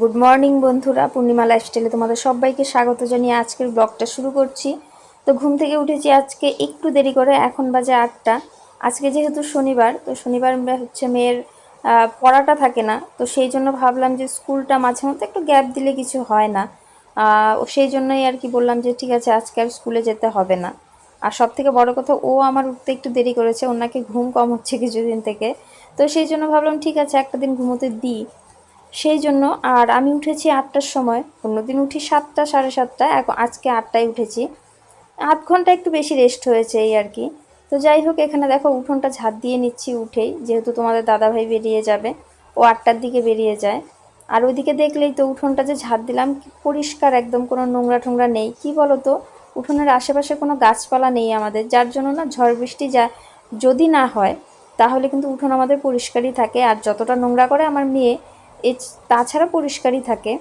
Good morning বন্ধুরা। পূর্ণিমা লাইফস্টাইলে তোমাদের সবাইকে স্বাগত জানিয়ে আজকের ব্লগটা শুরু করছি। তো ঘুম থেকে উঠেছি আজকে একটু দেরি করে, এখন বাজে আটটা। আজকে যেহেতু শনিবার, তো শনিবার হচ্ছে মেয়ের পড়াটা থাকে না। তো সেই জন্য ভাবলাম যে স্কুলটা মাঝে মধ্যে একটু গ্যাপ দিলে কিছু হয় না। সেই জন্যই আর কি বললাম যে ঠিক আছে, আজকে আর স্কুলে যেতে হবে না। আর সব থেকে বড় কথা, ও আমার উঠতে একটু দেরি করেছে ওনাকে ঘুম কম হচ্ছে কিছুদিন থেকে। তো সেই জন্য ভাবলাম, ঠিক আছে, একটা দিন ঘুমোতে দিই। সেই জন্য আর আমি উঠেছি আটটার সময়। অন্যদিন উঠি সাতটা, সাড়ে সাতটা। এখন আজকে আটটায় উঠেছি। আধ ঘণ্টা একটু বেশি রেস্ট হয়েছে এই আর কি। তো যাই হোক, এখানে দেখো উঠোনটা ঝাঁট দিয়ে নিচ্ছি উঠেই। যেহেতু তোমাদের দাদাভাই বেরিয়ে যাবে, ও আটটার দিকে বেরিয়ে যায়। আর ওইদিকে দেখলেই তো উঠোনটা যে ঝাঁট দিলাম পরিষ্কার একদম কোনো নোংরা টোংরা নেই। কি বলো তো উঠোনের আশেপাশে কোনো গাছপালা নেই আমাদের, যার জন্য না ঝড় বৃষ্টি যা, যদি না হয়, তাহলে কিন্তু উঠোন আমাদের পরিষ্কারই থাকে। আর যতটা নোংরা করে আমার মেয়ে তাছাড়া পরিষ্কারই থাকে।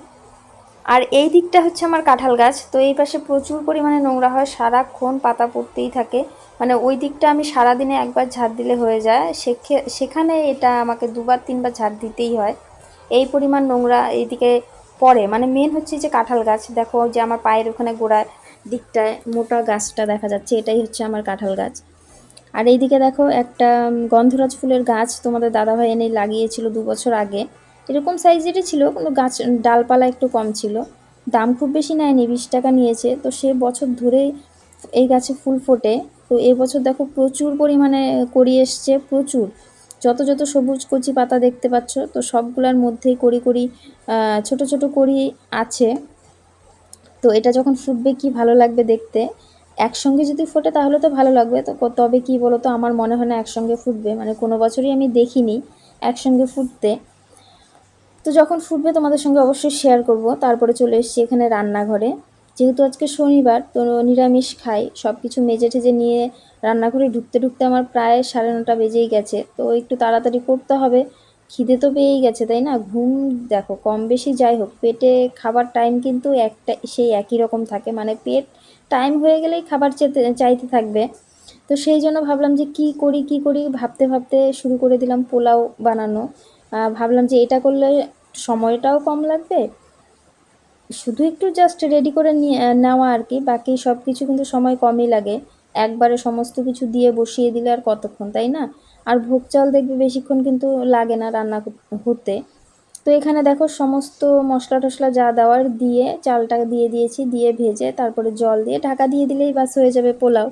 আর এই দিকটা হচ্ছে আমার কাঁঠাল গাছ। তো এই পাশে প্রচুর পরিমাণে নোংরা হয়। সারাক্ষণ পাতা পড়তেই থাকে। মানে ওই দিকটা আমি সারাদিনে একবার ঝাড় দিলে হয়ে যায়। সেখে- সেখানে এটা আমাকে দুবার, তিনবার ঝাড় দিতেই হয়। এই পরিমাণ নোংরা এইদিকে পড়ে। মানে মেন হচ্ছে যে কাঁঠাল গাছ। দেখো যে আমার পায়ের ওখানে গোড়ার দিকটায় মোটা গাছটা দেখা যাচ্ছে। এটাই হচ্ছে আমার কাঁঠাল গাছ। আর এইদিকে দেখো একটা গন্ধরাজ ফুলের গাছ তোমাদের দাদাভাই এনে লাগিয়েছিল দু বছর আগে। এরকম সাইজেরই ছিল, কিন্তু গাছ ডালপালা একটু কম ছিল। দাম খুব বেশি নেয়নি, বিশ টাকা নিয়েছে। তো সে বছর ধরেই এই গাছে ফুল ফোটে। তো এবছর দেখো প্রচুর পরিমাণে করি এসছে, প্রচুর। যত যত সবুজ কচি পাতা দেখতে পাচ্ছ, তো সবগুলোর মধ্যেই করি করি ছোট ছোট করি আছে। তো এটা যখন ফুটবে কি ভালো লাগবে দেখতে? একসঙ্গে যদি ফোটে তাহলে তো ভালো লাগবে। তো তবে কি বলো তো আমার মনে হয় না একসঙ্গে ফুটবে। মানে কোনো বছরই আমি দেখিনি একসঙ্গে ফুটতে। তো যখন ফুটবে তোমাদের সঙ্গে অবশ্যই শেয়ার করব। তারপরে চলে এসেছি এখানে রান্নাঘরে। যেহেতু আজকে শনিবার, তো নিরামিষ খাই সব কিছু মেজে ঠেজে নিয়ে রান্নাঘরে ঢুকতে ঢুকতে আমার প্রায় সাড়ে নটা বেজেই গেছে। তো একটু তাড়াতাড়ি করতে হবে। খিদে তো পেয়েই গেছে, তাই না? ঘুম, দেখো, কম বেশি যাই হোক, পেটে খাবার টাইম কিন্তু একটা, সেই একই রকম থাকে। মানে পেট টাইম হয়ে গেলেই খাবার চেতে, চাইতে থাকবে। তো সেই জন্য ভাবলাম যে কি করি কি করি, ভাবতে ভাবতে শুরু করে দিলাম পোলাও বানানো। ভাবলাম যে এটা করলে সময়টাও কম লাগবে। শুধু একটু জাস্ট রেডি করে নেওয়া আর কি, বাকি সব কিছু কিন্তু সময় কমই লাগে। একবারে সমস্ত কিছু দিয়ে বসিয়ে দিলে আর কতক্ষণ, তাই না? আর ভোগ চাল দেখবে বেশিক্ষণ কিন্তু লাগে না রান্না হতে। তো এখানে দেখো সমস্ত মশলা টশলা যা দেওয়ার দিয়ে চালটা দিয়ে দিয়েছি, দিয়ে ভেজে তারপরে জল দিয়ে ঢাকা দিয়ে দিলেই বাস হয়ে যাবে পোলাও।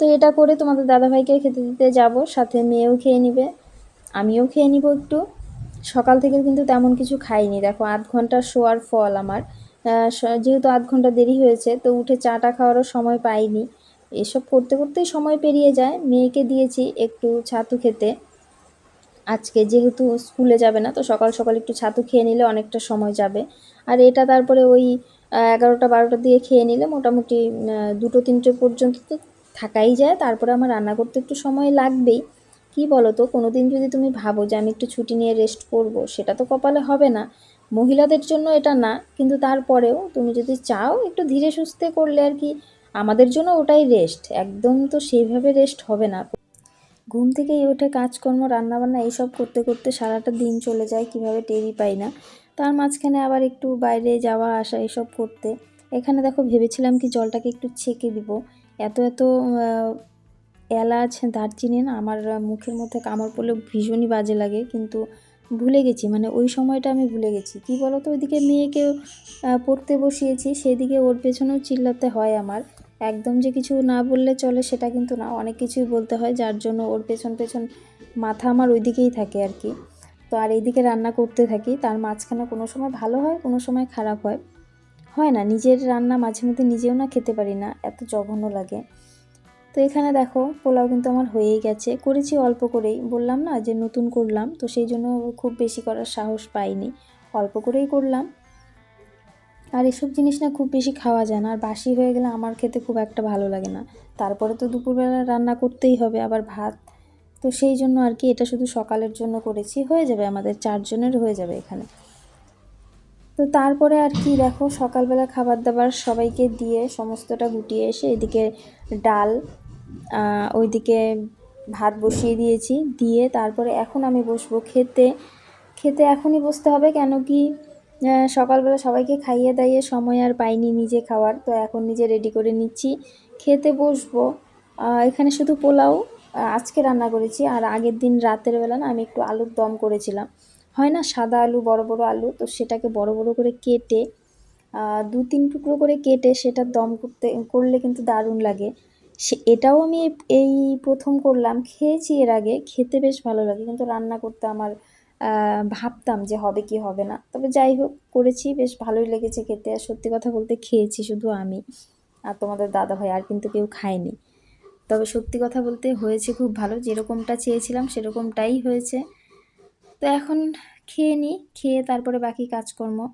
তো এটা করে তোমাদের দাদাভাইকে খেতে দিতে যাব, সাথে মেয়েও খেয়ে নিবে। আমিও খেয়ে নিব একটু। সকাল থেকে কিন্তু তেমন কিছু খাইনি। দেখো, আধ ঘণ্টা শোয়ার ফল আমার। যেহেতু আধ ঘণ্টা দেরি হয়েছে, তো উঠে চাটা খাওয়ারও সময় পাইনি। এসব করতে করতেই সময় পেরিয়ে যায়। মেয়েকে দিয়েছি একটু ছাতু খেতে। আজকে যেহেতু স্কুলে যাবে না, তো সকাল সকাল একটু ছাতু খেয়ে নিলে অনেকটা সময় যাবে। আর এটা তারপরে ওই এগারোটা বারোটা দিয়ে খেয়ে নিলে মোটামুটি দুটো তিনটে পর্যন্ত তো থাকাই যায়। তারপরে আমার রান্না করতে একটু সময় লাগবেই। কি বলো তো কোনো দিন যদি তুমি ভাবো যে আমি একটু ছুটি নিয়ে রেস্ট করব, সেটা তো কপালে হবে না। মহিলাদের জন্য এটা না, কিন্তু তারপরেও তুমি যদি চাও একটু ধীরে সুস্থে করলে আর কি, আমাদের জন্য ওটাই রেস্ট একদম তো সেইভাবে রেস্ট হবে না। ঘুম থেকে উঠে কাজকর্ম, রান্নাবান্না এইসব করতে করতে সারাটা দিন চলে যায়, কীভাবে টেরি পাই না। তার মাঝখানে আবার একটু বাইরে যাওয়া, আসা এসব করতে। এখানে দেখো ভেবেছিলাম কি জলটাকে একটু ছেঁকে দিব। এত এত এলাচ দারচিনি না আমার মুখের মধ্যে কামড় পড়লে ভীষণই বাজে লাগে কিন্তু ভুলে গেছি মানে ওই সময়টা আমি ভুলে গেছি। কি বলো তো ওইদিকে মেয়েকেও আহ, পড়তে বসিয়েছি সেদিকে ওর পেছনেও চিল্লাতে হয় আমার। একদম যে কিছু না বললে চলে সেটা কিন্তু না অনেক কিছুই বলতে হয় যার জন্য ওর পেছন পেছন মাথা আমার ওইদিকেই থাকে আর কি। তো আর এইদিকে রান্না করতে থাকি তার মাঝখানে কোনো সময় ভালো হয় কোনো সময় খারাপ হয়। হয় না নিজের রান্না মাঝে মধ্যে নিজেও না খেতে পারি না এত জঘন্য লাগে। তো এখানে দেখো, পোলাও কিন্তু আমার হয়েই গেছে। করেছি অল্প করেই। বললাম না যে নতুন করলাম, তো সেই জন্য খুব বেশি করার সাহস পাইনি। অল্প করেই করলাম। আর এসব জিনিস না খুব বেশি খাওয়া যায় না। আর বাসি হয়ে গেলে আমার খেতে খুব একটা ভালো লাগে না। তারপরে তো দুপুরবেলা রান্না করতেই হবে, আবার ভাত। তো সেই জন্য আর কি এটা শুধু সকালের জন্য করেছি। হয়ে যাবে আমাদের চারজনের হয়ে যাবে এখানে। তো তারপরে আর কি দেখো, সকালবেলা খাবার দাবার সবাইকে দিয়ে সমস্তটা গুটিয়ে এসে এদিকে ডাল ওইদিকে ভাত বসিয়ে দিয়েছি, দিয়ে তারপরে এখন আমি বসবো খেতে। খেতে এখনই বসতে হবে কেন কি সকালবেলা সবাইকে খাইয়ে দাইয়ে সময় আর পাইনি নিজে খাওয়ার, তো এখন নিজে রেডি করে নিচ্ছি। খেতে বসবো। এখানে শুধু পোলাও আজকে রান্না করেছি, আর আগের দিন রাতের বেলা না আমি একটু আলুর দম করেছিলাম। হয় না, সাদা আলু, বড় বড় আলু, তো সেটাকে বড় বড় করে কেটে দু তিন টুকরো করে কেটে সেটা দম করতে, করলে কিন্তু দারুণ লাগে। সে, এটাও আমি এই- প্রথম করলাম। খেয়েছি এর আগে, খেতে বেশ ভালো লাগে। কিন্তু রান্না করতে আমার ভাবতাম যে হবে কি হবে না। তবে যাই হোক, করেছি, বেশ ভালোই লেগেছে খেতে। আর সত্যি কথা বলতে খেয়েছি শুধু আমি। আর তোমাদের দাদা ভাই আর কিন্তু কেউ খায়নি। তবে সত্যি কথা বলতে হয়েছে খুব ভালো। যেরকমটা চেয়েছিলাম, সেরকমটাই হয়েছে। তো এখন খেয়ে নিই খেয়ে তারপরে বাকি কাজকর্ম।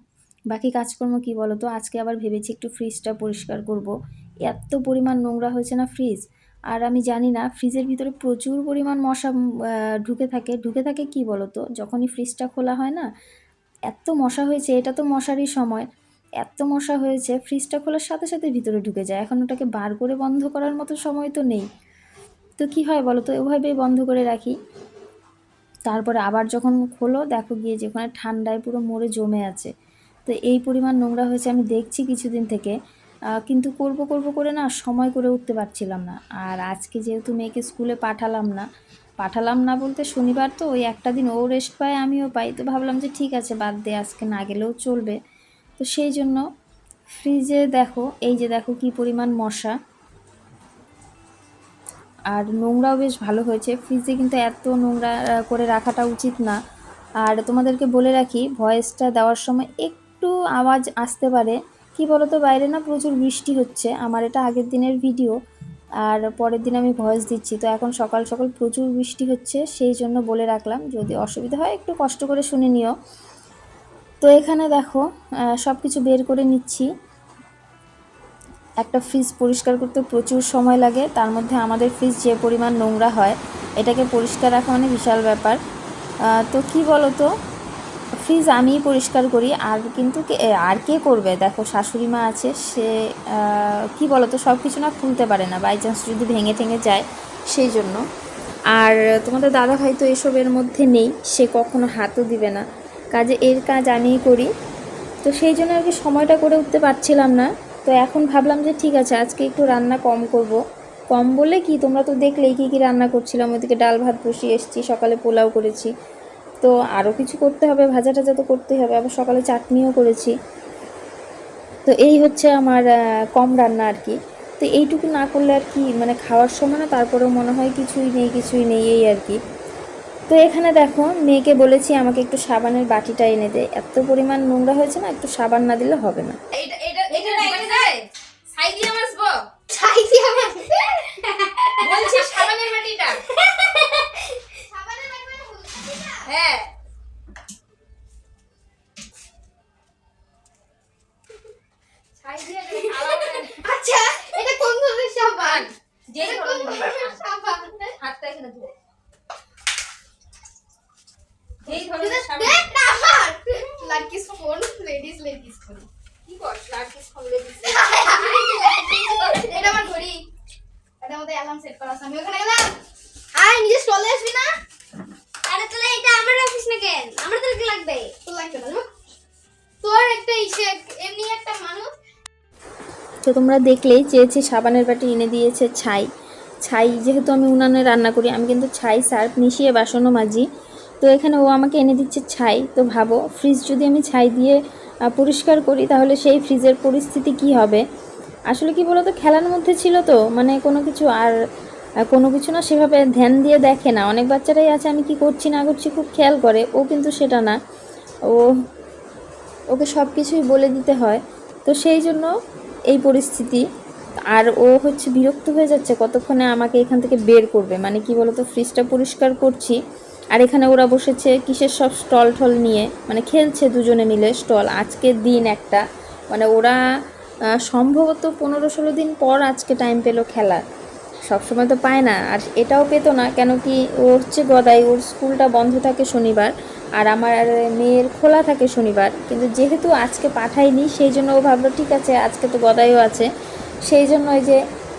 বাকি কাজকর্ম কি বলো তো আজকে আবার ভেবেছি একটু ফ্রিজটা পরিষ্কার করব। এত পরিমাণ নোংরা হয়েছে না ফ্রিজ আর আমি জানি না ফ্রিজের ভিতরে প্রচুর পরিমাণ মশা ঢুকে থাকে। ঢুকে থাকে কি বলো তো যখনই ফ্রিজটা খোলা হয় না, এত মশা হয়েছে, এটা তো মশারই সময়। এত মশা হয়েছে ফ্রিজটা খোলার সাথে সাথে ভিতরে ঢুকে যায়। এখন ওটাকে বার করে বন্ধ করার মতো সময় তো নেই। তো কি হয় বলো তো এভাবেই বন্ধ করে রাখি। তারপরে আবার যখন খোলো, দেখো গিয়ে যে ওখানে ঠান্ডায় পুরো মরে জমে আছে। তো এই পরিমাণ নোংরা হয়েছে আমি দেখছি কিছুদিন থেকে। কিন্তু করব করব করে না সময় করে উঠতে পারছিলাম না। আর আজকে যেহেতু মেয়েকে স্কুলে পাঠালাম না পাঠালাম না বলতে শনিবার তো, ওই একটা দিন ও রেস্ট পায়, আমিও পাই। তো ভাবলাম যে ঠিক আছে, বাদ দে, আজকে না গেলেও চলবে। তো সেই জন্য ফ্রিজে দেখো, এই যে দেখো কি পরিমাণ মশা। আর নোংরাও বেশ ভালো হয়েছে। ফ্রিজে কিন্তু এত নোংরা করে রাখাটা উচিত না। আর তোমাদেরকে বলে রাখি ভয়েসটা দেওয়ার সময় একটু আওয়াজ আসতে পারে। কি বলো তো বাইরে না প্রচুর বৃষ্টি হচ্ছে। আমার এটা আগের দিনের ভিডিও আর পরের দিন আমি ভয়েস দিচ্ছি। তো এখন সকাল সকাল প্রচুর বৃষ্টি হচ্ছে, সেই জন্য বলে রাখলাম, যদি অসুবিধা হয় একটু কষ্ট করে শুনে নিও। তো এখানে দেখো সব কিছু বের করে নিচ্ছি। একটা ফ্রিজ পরিষ্কার করতে প্রচুর সময় লাগে, তার মধ্যে আমাদের ফ্রিজ যে পরিমাণ নোংরা হয়, এটাকে পরিষ্কার রাখা মানে বিশাল ব্যাপার। তো কি বলো তো ফ্রিজ আমিই পরিষ্কার করি। আর কিন্তু আর কে করবে? দেখো, শাশুড়ি মা আছে, সে কি বলো তো সব কিছু না খুলতে পারে না বাই চান্স যদি ভেঙে ঠেঙে যায়, সেই জন্য। আর তোমাদের দাদা ভাই তো এসবের মধ্যে নেই, সে কখনো হাতও দিবে না। কাজে এর কাজ আমিই করি। তো সেই জন্য আর কি সময়টা করে উঠতে পারছিলাম না। তো এখন ভাবলাম যে ঠিক আছে, আজকে একটু রান্না কম করব। কম বলে কি, তোমরা তো দেখলেই কী কী রান্না করছিলাম ওইদিকে ডাল ভাত বসিয়ে এসেছি, সকালে পোলাও করেছি। তো আরও কিছু করতে হবে ভাজা টাজা তো করতেই হবে, আবার সকালে চাটনিও করেছি। তো এই হচ্ছে আমার কম রান্না আর কি। তো এইটুকু না করলে আর কি মানে খাওয়ার সময় না, তারপরেও মনে হয় কিছুই নেই কিছুই নেই, এই আর কি। তো এখানে দেখো, মেয়েকে বলেছি আমাকে একটু সাবানের বাটিটা এনে দে। এত পরিমাণ নোংরা হয়েছে না, একটু সাবান না দিলে হবে না এইটা এটা এটা দোকানে যায় ছাই দিয়ে মাসবো ছাই দিয়ে আমার বলছি সাবানের বাটিটা সাবানের বাটি মানে বলছিস না? হ্যাঁ। এটা। আচ্ছা এটা কোন ধরনের সাবান? যে কোন ধরনের সাবান? হাতটা এখানে ধরে এই ধরনের সাবান। দেখ না আমার লাকিস ফোন লেডিস লেডিস ফোন কি কর? লার্কিস খুলে দিছি এটা আমার ঘড়ি। এটার মধ্যে অ্যালার্ম সেট করা আছে। আমি ওখানে গেলাম আয় নিজে চলে আসবি না আরে তাহলে এটা আমার অফিস না কেন আমার তো কি লাগবে? তোর একটা এমনি একটা মানুষ। তো তোমরা দেখলেই চেয়েছি সাবানের বাটি এনে দিয়েছে ছাই। ছাই, যেহেতু আমি উনানে রান্না করি, আমি কিন্তু ছাই সার্ফ মিশিয়ে বাসনও মাজি। তো এখানে ও আমাকে এনে দিচ্ছে ছাই। তো ভাবো, ফ্রিজ যদি আমি ছাই দিয়ে পরিষ্কার করি, তাহলে সেই ফ্রিজের পরিস্থিতি কি হবে? আসলে কি বলতো, খেলার মধ্যে ছিল তো মানে কোনো কিছু। আর কোনো কিছু না সেভাবে ধ্যান দিয়ে দেখে না। অনেক বাচ্চারাই আছে, আমি কি করছি না করছি খুব খেয়াল করে। ও কিন্তু সেটা না। ও, ওকে সব কিছুই বলে দিতে হয়। তো সেই জন্য এই পরিস্থিতি। আর ও হচ্ছে বিরক্ত হয়ে যাচ্ছে কতক্ষণে আমাকে এখান থেকে বের করবে। মানে কি বলতো ফ্রিজটা পরিষ্কার করছি। আর এখানে ওরা বসেছে কিসের সব স্টল টল নিয়ে। মানে খেলছে দুজনে মিলে স্টল আজকের দিন একটা। মানে ওরা সম্ভবত পনেরো ষোলো দিন পর আজকে টাইম পেল খেলার। সবসময় তো পায় না, আর এটাও পেতো না, কেন কি ও হচ্ছে গদাই, ওর স্কুলটা বন্ধ থাকে শনিবার, আর আমার মেয়ের খোলা থাকে শনিবার, কিন্তু যেহেতু আজকে পাঠাইনি সেই জন্য ও ভাবলো ঠিক আছে, আজকে তো গদাইও আছে, সেই জন্য ওই যে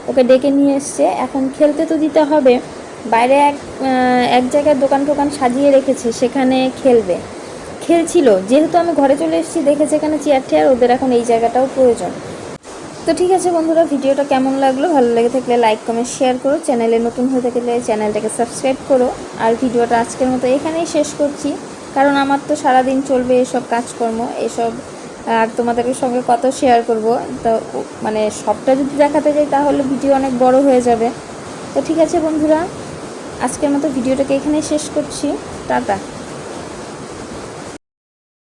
ওকে ডেকে নিয়ে এসছে, এখন খেলতে তো দিতে হবে, বাইরে এক এক জায়গায় দোকান টোকান সাজিয়ে রেখেছে, সেখানে খেলবে, খেলছিল, যেহেতু আমি ঘরে চলে এসেছি, দেখেছি এখানে চেয়ার টেয়ার ওদের এখন এই জায়গাটাও প্রয়োজন তো ঠিক আছে বন্ধুরা, ভিডিওটা কেমন লাগল? ভালো লেগে থাকলে লাইক কমেন্ট শেয়ার করো। চ্যানেলে নতুন হয়ে থাকলে চ্যানেলটাকে সাবস্ক্রাইব করো। আর ভিডিওটা আজকের মতো এখানেই শেষ করছি। কারণ আমার তো সারাদিন চলবে এসব কাজকর্ম, এসব, আর তোমাদের সঙ্গে কত শেয়ার করব। তো মানে সবটা যদি দেখাতে যাই তাহলে ভিডিও অনেক বড় হয়ে যাবে। তো ঠিক আছে বন্ধুরা, আজকের মতো ভিডিওটাকে এখানেই শেষ করছি। টাটা।